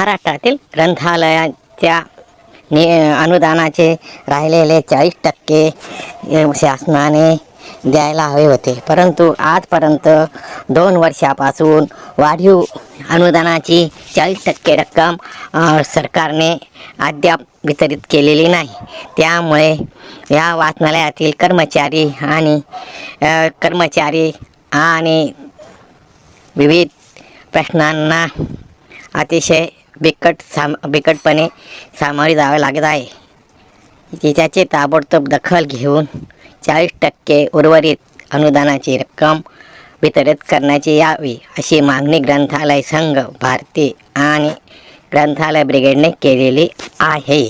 महाराष्ट्रातील ग्रंथालयाच्या नि अनुदानाचे राहिलेले चाळीस टक्के शासनाने द्यायला हवे होते. परंतु आजपर्यंत दोन वर्षापासून वाढीव अनुदानाची चाळीस टक्के रक्कम सरकारने अद्याप वितरित केलेली नाही. त्यामुळे या वाचनालयातील कर्मचारी आणि कर्मचारी आणि विविध प्रश्नांना अतिशय बिकट साम बिकटपणे सामोरे जावे लागत आहे. तिच्याचे ताबडतोब दखल घेऊन चाळीस टक्के उर्वरित अनुदानाची रक्कम वितरित करण्याची यावी अशी मागणी ग्रंथालय संघ भारती आणि ग्रंथालय ब्रिगेडने केलेली आहे.